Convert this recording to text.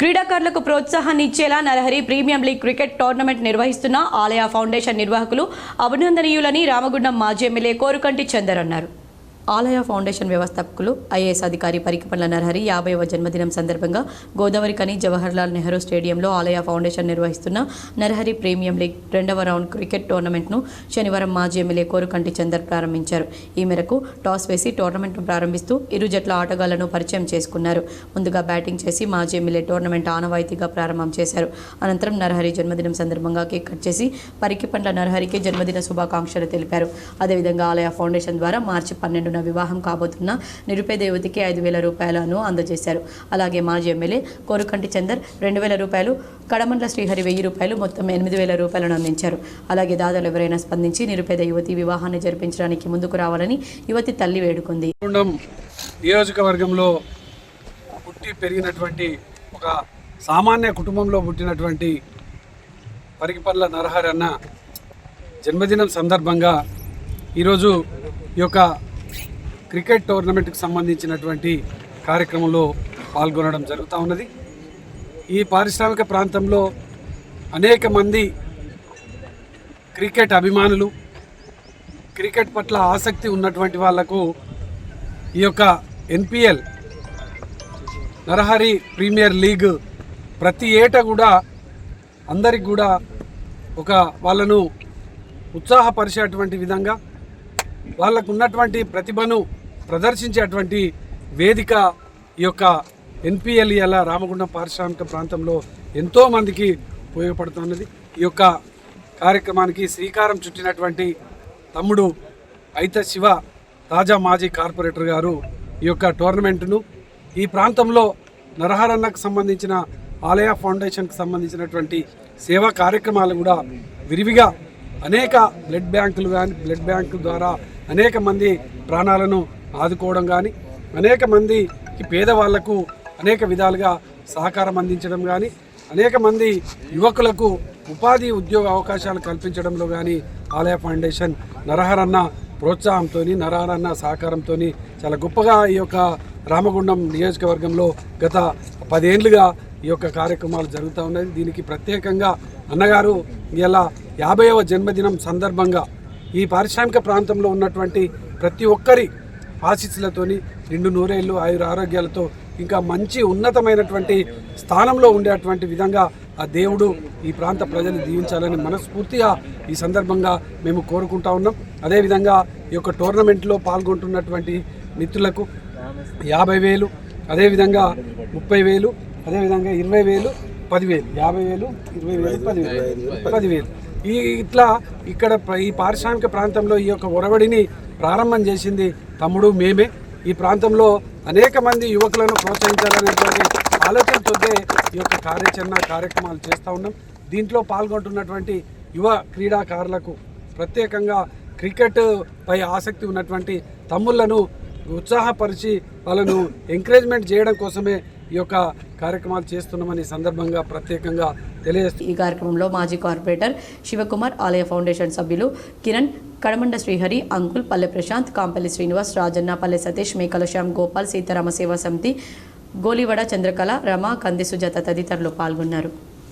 క్రీడాకారులకు ప్రోత్సాహాన్ని ఇచ్చేలా Narahari premium league cricket tournament నిర్వహిస్తున్న ఆలయ ఫౌండేషన్ నిర్వాహకులు అభినందనీయులని రామగుండం మాజీ ఎమ్మెల్యే కోరుకంటి చందర్ అన్నారు. ఆలయ ఫౌండేషన్ వ్యవస్థాపకులు ఐఏఎస్ అధికారి పరికిపండ్ల నరహరి యాభైవ జన్మదినం సందర్భంగా గోదావరి కని జవహర్లాల్ నెహ్రూ స్టేడియంలో ఆలయ ఫౌండేషన్ నిర్వహిస్తున్న నరహరి ప్రీమియం లీగ్ రెండవ రౌండ్ క్రికెట్ టోర్నమెంట్ను శనివారం మాజీ ఎమ్మెల్యే కోరుకంటి చందర్ ప్రారంభించారు. ఈ మేరకు టాస్ వేసి టోర్నమెంట్ను ప్రారంభిస్తూ ఇరు జట్ల ఆటగాళ్ళను పరిచయం చేసుకున్నారు. ముందుగా బ్యాటింగ్ చేసి మాజీ ఎమ్మెల్యే టోర్నమెంట్ ఆనవాయితీగా ప్రారంభం చేశారు. అనంతరం నరహరి జన్మదినం సందర్భంగా కేక్ కట్ చేసి పరికిపండ్ల నరహరికి జన్మదిన శుభాకాంక్షలు తెలిపారు. అదేవిధంగా ఆలయ ఫౌండేషన్ ద్వారా మార్చి పన్నెండు పన్నెండున వివాహం కాబోతున్న నిరుపేద యువతికి ఐదు వేల రూపాయలను అందజేశారు. అలాగే మాజీ ఎమ్మెల్యే కోరుకంటి చందర్ రెండు వేల రూపాయలు కడమండ్ల శ్రీహరి వెయ్యి రూపాయలు మొత్తం ఎనిమిది వేల రూపాయలను అందించారు. అలాగే దాదాలు ఎవరైనా స్పందించి నిరుపేద యువతి వివాహాన్ని జరిపించడానికి ముందుకు రావాలని యువతి తల్లి వేడుకుంది. నియోజకవర్గంలో పుట్టి పెరిగినటువంటి ఒక సామాన్య కుటుంబంలో పుట్టినటువంటి పరిగిపల్ల నరహరి అన్న జన్మదినం సందర్భంగా ఈరోజు ఈ యొక్క క్రికెట్ టోర్నమెంట్కి సంబంధించినటువంటి కార్యక్రమంలో పాల్గొనడం జరుగుతూ ఉన్నది. ఈ పారిశ్రామిక ప్రాంతంలో అనేక మంది క్రికెట్ అభిమానులు క్రికెట్ పట్ల ఆసక్తి ఉన్నటువంటి వాళ్ళకు ఈ యొక్క ఎన్పిఎల్ నరహరి ప్రీమియర్ లీగ్ ప్రతి ఏటా కూడా అందరికి కూడా ఒక వాళ్ళను ఉత్సాహపరిచేటువంటి విధంగా వాళ్ళకు ఉన్నటువంటి ప్రతిభను ప్రదర్శించేటువంటి వేదిక ఈ యొక్క ఎన్పిఎల్ఈల రామగుండం పారిశ్రామిక ప్రాంతంలో ఎంతోమందికి ఉపయోగపడుతున్నది. ఈ యొక్క కార్యక్రమానికి శ్రీకారం చుట్టినటువంటి తమ్ముడు అయిత శివ తాజా మాజీ కార్పొరేటర్ గారు ఈ యొక్క టోర్నమెంటును. ఈ ప్రాంతంలో నరహరన్నకు సంబంధించిన ఆలయ ఫౌండేషన్కి సంబంధించినటువంటి సేవా కార్యక్రమాలు కూడా విరివిగా అనేక బ్లడ్ బ్యాంకులు కానీ బ్లడ్ బ్యాంకు ద్వారా అనేక మంది ప్రాణాలను ఆదుకోవడం కానీ అనేక మంది పేదవాళ్ళకు అనేక విధాలుగా సహకారం అందించడం కానీ అనేక మంది యువకులకు ఉపాధి ఉద్యోగ అవకాశాలు కల్పించడంలో కానీ ఆలయ ఫౌండేషన్ నరహరన్న ప్రోత్సాహంతో నరహరన్న సహకారంతో చాలా గొప్పగా ఈ యొక్క రామగుండం నియోజకవర్గంలో గత పదేండ్లుగా ఈ యొక్క కార్యక్రమాలు జరుగుతూ ఉన్నాయి. దీనికి ప్రత్యేకంగా అన్నగారు ఇలా యాభైవ జన్మదినం సందర్భంగా ఈ పారిశ్రామిక ప్రాంతంలో ఉన్నటువంటి ప్రతి ఒక్కరి ఆశీస్సులతోని నిండు నూరేళ్ళు ఆయుర ఆరోగ్యాలతో ఇంకా మంచి ఉన్నతమైనటువంటి స్థానంలో ఉండేటువంటి విధంగా ఆ దేవుడు ఈ ప్రాంత ప్రజలు దీవించాలని మనస్ఫూర్తిగా ఈ సందర్భంగా మేము కోరుకుంటా ఉన్నాం. అదేవిధంగా ఈ యొక్క టోర్నమెంట్లో పాల్గొంటున్నటువంటి మిత్రులకు యాభై వేలు అదేవిధంగా ముప్పై వేలు అదేవిధంగా ఇరవై వేలు పదివేలు. యాభై వేలు ఇరవై వేలు పదివేలు. పదివేలు. ఈ ఇట్లా ఇక్కడ ఈ పారిశ్రామిక ప్రాంతంలో ఈ యొక్క ఒరవడిని ప్రారంభం చేసింది తమ్ముడు మేమే ఈ ప్రాంతంలో అనేక మంది యువకులను ప్రోత్సహించాలనేటువంటి ఆలోచనతోనే ఈ యొక్క కార్యాచరణ కార్యక్రమాలు చేస్తూ ఉన్నాం. దీంట్లో పాల్గొంటున్నటువంటి యువ క్రీడాకారులకు ప్రత్యేకంగా క్రికెట్ పై ఆసక్తి ఉన్నటువంటి తమ్ముళ్ళను ఉత్సాహపరిచి వాళ్ళను ఎంకరేజ్మెంట్ చేయడం కోసమే ఈ యొక్క కార్యక్రమాలు చేస్తున్నామని సందర్భంగా ప్రత్యేకంగా తెలియజేస్తున్నాం ఈ కార్యక్రమంలో మాజీ కార్పొరేటర్ శివకుమార్ ఆలయ ఫౌండేషన్ సభ్యులు కిరణ్ కడమండ శ్రీహరి అంకుల్ పల్లె ప్రశాంత్ కాంపల్లి శ్రీనివాస్ రాజన్న పల్లె సతీష్ మేకల శ్యామ్ గోపాల్ సీతారామ సేవా సమితి గోలివడ చంద్రకళ రమ కంది సుజాత తదితరులు పాల్గొన్నారు.